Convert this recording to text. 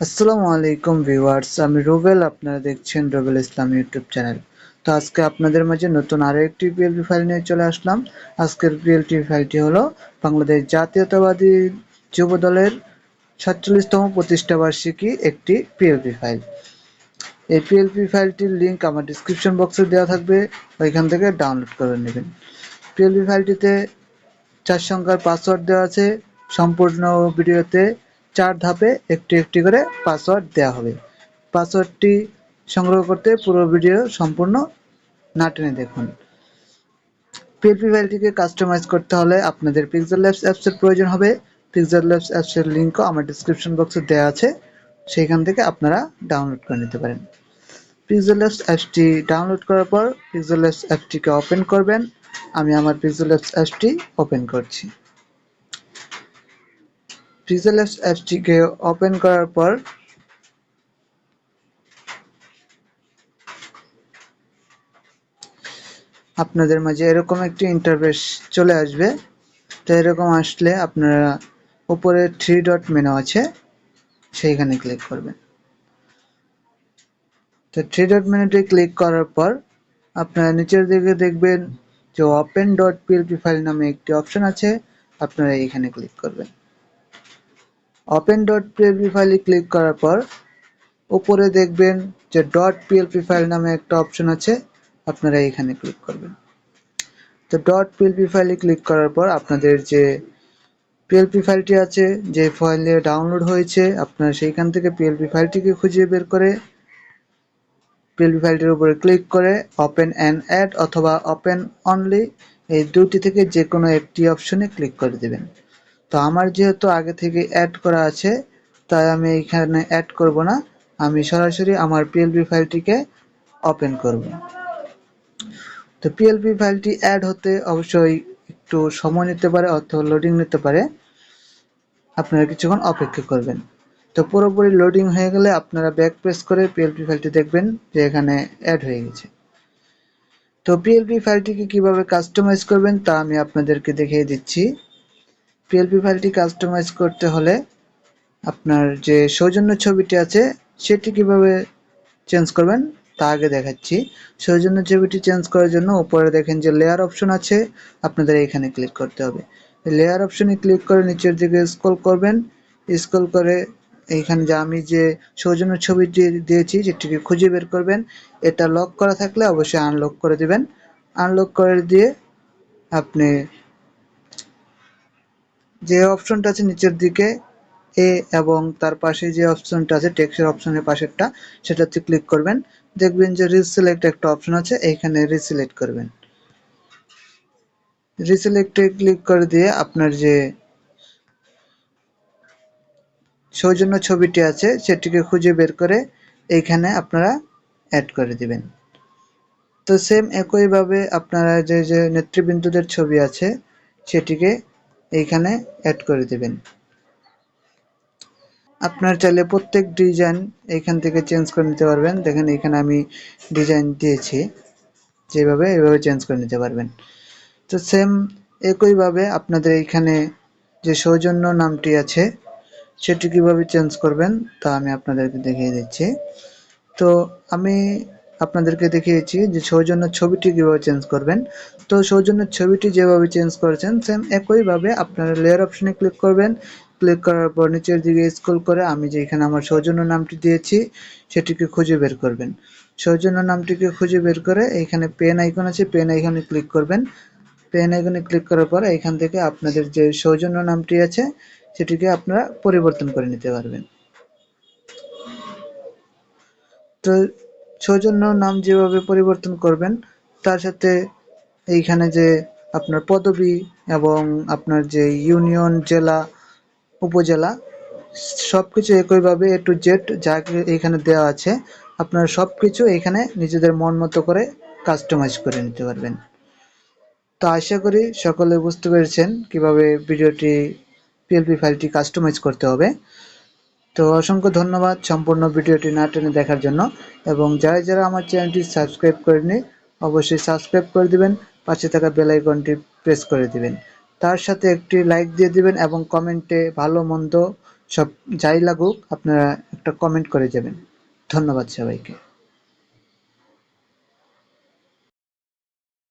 আসসালামু আলাইকুম ভিউয়ার্স, আমি রুবেল, আপনারা দেখছেন রুবেল ইসলাম ইউটিউব চ্যানেল। তো আজকে আপনাদের মাঝে নতুন আরও একটি পিএলপি ফাইল নিয়ে চলে আসলাম। আজকের পিএলপি ফাইলটি হলো বাংলাদেশ জাতীয়তাবাদী যুব দলের সাতচল্লিশতম প্রতিষ্ঠা বার্ষিকী একটি পিএলপি ফাইল। এই পিএলপি ফাইলটির লিংক আমার ডিসক্রিপশন বক্সে দেওয়া থাকবে, ওইখান থেকে ডাউনলোড করে নেবেন। পিএলপি ফাইলটিতে চার সংখ্যার পাসওয়ার্ড দেওয়া আছে। সম্পূর্ণ ভিডিওতে চার ধাপে একটি একটি করে পাসওয়ার্ড দেওয়া হবে। পাসওয়ার্ডটি সংগ্রহ করতে পুরো ভিডিও সম্পূর্ণ না টেনে দেখুন। পিএলপি ফাইলটিকে কাস্টমাইজ করতে হলে আপনাদের পিক্সেল ল্যাবস অ্যাপসের প্রয়োজন হবে। পিক্সেল ল্যাবস অ্যাপসের লিঙ্কও আমার ডিসক্রিপশন বক্সে দেওয়া আছে। সেইখান থেকে আপনারা ডাউনলোড করে নিতে পারেন। পিক্সেল ল্যাবস অ্যাপসটি ডাউনলোড করার পর পিক্সেল ল্যাবস অ্যাপটিকে ওপেন করবেন। আমি আমার পিক্সেল ল্যাবস অ্যাপসটি ওপেন করছি। পিক্সেল অ্যাপসটিকে ওপেন করার পর আপনাদের মাঝে এরকম একটি ইন্টারফেস চলে আসবে। তো এরকম আসলে আপনারা উপরে থ্রি ডট মেনু আছে, সেইখানে ক্লিক করবেন। তো থ্রি ডট মেনুতে ক্লিক করার পর আপনারা নিচের দিকে দেখবেন যে ওপেন ডট পিএলপি ফাইল নামে একটি অপশন আছে, আপনারা এইখানে ক্লিক করবেন। ওপেন ডট পিএলপি ফাইলে ক্লিক করার পর, উপরে দেখবেন যে ডট পিএলপি ফাইল নামে একটা অপশন আছে, আপনারা এইখানে ক্লিক করবেন। তো ডট পিএলপি ফাইলে ক্লিক করার পর আপনাদের যে পিএলপি ফাইলটি আছে, যে ফাইলে ডাউনলোড হয়েছে, আপনারা সেইখান থেকে পিএলপি ফাইলটিকে খুঁজে বের করে পিএলপি ফাইলটির উপরে ক্লিক করে ওপেন অ্যান্ড অ্যাড অথবা ওপেন অনলি এই দুটি থেকে যে কোনো একটি অপশনে ক্লিক করে দেবেন। তো আমার যেহেতু আগে থেকে অ্যাড করা আছে, তাই আমি এখানে অ্যাড করব না। আমি সরাসরি আমার পিএলপি ফাইলটিকে ওপেন করব। তো পিএলপি ফাইলটি অ্যাড হতে অবশ্যই একটু সময় নিতে পারে, অথবা লোডিং নিতে পারে। আপনারা কিছুক্ষণ অপেক্ষা করবেন। তো পুরোপুরি লোডিং হয়ে গেলে আপনারা ব্যাক প্রেস করে পিএলপি ফাইলটি দেখবেন যে এখানে অ্যাড হয়ে গেছে। তো পিএলপি ফাইলটিকে কীভাবে কাস্টমাইজ করবেন তা আমি আপনাদেরকে দেখিয়ে দিচ্ছি। পিএলপি ফাইলটি কাস্টমাইজ করতে হলে আপনার যে সৌজন্য ছবিটি আছে, সেটি কীভাবে চেঞ্জ করবেন তা আগে দেখাচ্ছি। সৌজন্য ছবিটি চেঞ্জ করার জন্য উপরে দেখেন যে লেয়ার অপশন আছে, আপনাদের এখানে ক্লিক করতে হবে। লেয়ার অপশনে ক্লিক করে নিচের দিকে স্ক্রল করবেন। স্ক্রল করে এইখানে যে আমি যে সৌজন্য ছবিটি দিয়েছি যেটিকে খুঁজে বের করবেন। এটা লক করা থাকলে অবশ্যই আনলক করে দিবেন। আনলক করে দিয়ে আপনি যে অপশনটা আছে নিচের দিকে এ এবং তার পাশে যে অপশনটা আছে টেক্সের অপশনের পাশেরটা সেটাতে ক্লিক করবেন। দেখবেন যে রিসিলেক্ট একটা অপশন আছে, এইখানে রিসিলেক্ট করবেন। রিসিলেক্টে ক্লিক করে দিয়ে আপনার যে সৌজন্য ছবিটি আছে, সেটিকে খুঁজে বের করে এইখানে আপনারা অ্যাড করে দিবেন। তো সেম একইভাবে আপনারা যে যে নেতৃবৃন্দদের ছবি আছে, সেটিকে এইখানে অ্যাড করে দেবেন। আপনার চাইলে প্রত্যেক ডিজাইন এইখান থেকে চেঞ্জ করে নিতে পারবেন। দেখেন এখানে আমি ডিজাইন দিয়েছি, যেভাবে এইভাবে চেঞ্জ করে নিতে পারবেন। তো সেম একইভাবে আপনাদের এইখানে যে সৌজন্য নামটি আছে, সেটি কীভাবে চেঞ্জ করবেন তা আমি আপনাদেরকে দেখিয়ে দিচ্ছি। তো আমি আপনাদেরকে দেখিয়েছি যে সৌজন্য ছবিটি কীভাবে চেঞ্জ করবেন। তো সৌজন্য ছবিটি যেভাবে চেঞ্জ করেছেন সেম একইভাবে আপনারা লেয়ার অপশনে ক্লিক করবেন। ক্লিক করার পর নিচের দিকে স্ক্রল করে আমি যে এখানে আমার সৌজন্য নামটি দিয়েছি, সেটিকে খুঁজে বের করবেন। সৌজন্য নামটিকে খুঁজে বের করে এইখানে পেন আইকন আছে পেন আইকনে ক্লিক করবেন। পেন আইকনে ক্লিক করার পর এখান থেকে আপনাদের যে সৌজন্য নামটি আছে, সেটিকে আপনারা পরিবর্তন করে নিতে পারবেন। তো সৌজন্য নাম যেভাবে পরিবর্তন করবেন, তার সাথে এইখানে যে আপনার পদবি এবং আপনার যে ইউনিয়ন, জেলা, উপজেলা সব কিছু একইভাবে এ টু জেড যা এখানে দেওয়া আছে, আপনারা সব কিছু এখানে নিজেদের মন মতো করে কাস্টমাইজ করে নিতে পারবেন। তো আশা করি সকলে বুঝতে পেরেছেন কীভাবে ভিডিওটি পিএলপি ফাইলটি কাস্টমাইজ করতে হবে। তো অসংখ্য ধন্যবাদ সম্পূর্ণ ভিডিওটি না টেনে দেখার জন্য, এবং যারা যারা আমার চ্যানেলটি সাবস্ক্রাইব করেনি অবশ্যই সাবস্ক্রাইব করে দিবেন, পাশে থাকা বেলাইকনটি প্রেস করে দিবেন। তার সাথে একটি লাইক দিয়ে দিবেন এবং কমেন্টে ভালো, মন্দ সব যাই লাগুক, আপনারা একটা কমেন্ট করে যাবেন। ধন্যবাদ সবাইকে।